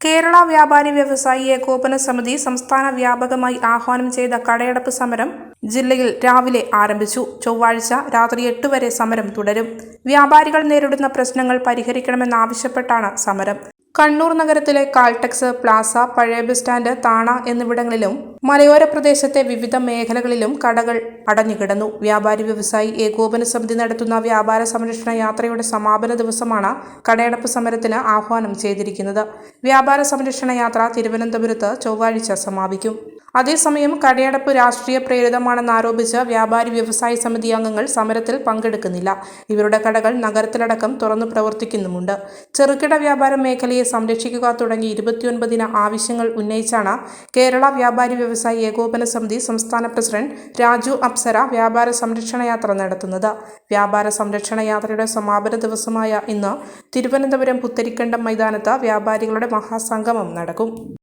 കേരള വ്യാപാരി വ്യവസായി ഏകോപന സമിതി സംസ്ഥാന വ്യാപകമായി ആഹ്വാനം ചെയ്ത കടയടപ്പ് സമരം ജില്ലയിൽ രാവിലെ ആരംഭിച്ചു. ചൊവ്വാഴ്ച രാത്രി എട്ട് വരെ സമരം തുടരും. വ്യാപാരികൾ നേരിടുന്ന പ്രശ്നങ്ങൾ പരിഹരിക്കണമെന്നാവശ്യപ്പെട്ടാണ് സമരം. കണ്ണൂർ നഗരത്തിലെ കാൾടെക്സ് പ്ലാസ പഴയ ബസ് സ്റ്റാൻഡ് താണ എന്നിവിടങ്ങളിലും മലയോര പ്രദേശത്തെ വിവിധ മേഖലകളിലും കടകൾ അടഞ്ഞുകിടന്നു. വ്യാപാരി വ്യവസായി ഏകോപന സമിതി നടത്തുന്ന വ്യാപാര സംരക്ഷണ യാത്രയുടെ സമാപന ദിവസമാണ് കടയടപ്പ് സമരത്തിന് ആഹ്വാനം ചെയ്തിരിക്കുന്നത്. വ്യാപാര സംരക്ഷണ യാത്ര തിരുവനന്തപുരത്ത് ചൊവ്വാഴ്ച സമാപിക്കും. അതേസമയം കടയടപ്പ് രാഷ്ട്രീയ പ്രേരിതമാണെന്ന് ആരോപിച്ച് വ്യാപാരി വ്യവസായ സമിതി അംഗങ്ങൾ സമരത്തിൽ പങ്കെടുക്കുന്നില്ല. ഇവരുടെ കടകൾ നഗരത്തിലടക്കം തുറന്നു പ്രവർത്തിക്കുന്നുമുണ്ട്. ചെറുകിട വ്യാപാര മേഖലയെ സംരക്ഷിക്കുക തുടങ്ങി ഇരുപത്തിയൊൻപതിന് ആവശ്യങ്ങൾ ഉന്നയിച്ചാണ് കേരള വ്യാപാരി വ്യവസായി ഏകോപന സമിതി സംസ്ഥാന പ്രസിഡന്റ് രാജു അപ്സര വ്യാപാര സംരക്ഷണ യാത്ര നടത്തുന്നത്. വ്യാപാര സംരക്ഷണ യാത്രയുടെ സമാപന ദിവസമായ ഇന്ന് തിരുവനന്തപുരം പുത്തരിക്കണ്ടം മൈതാനത്ത് വ്യാപാരികളുടെ മഹാസംഗമം നടക്കും.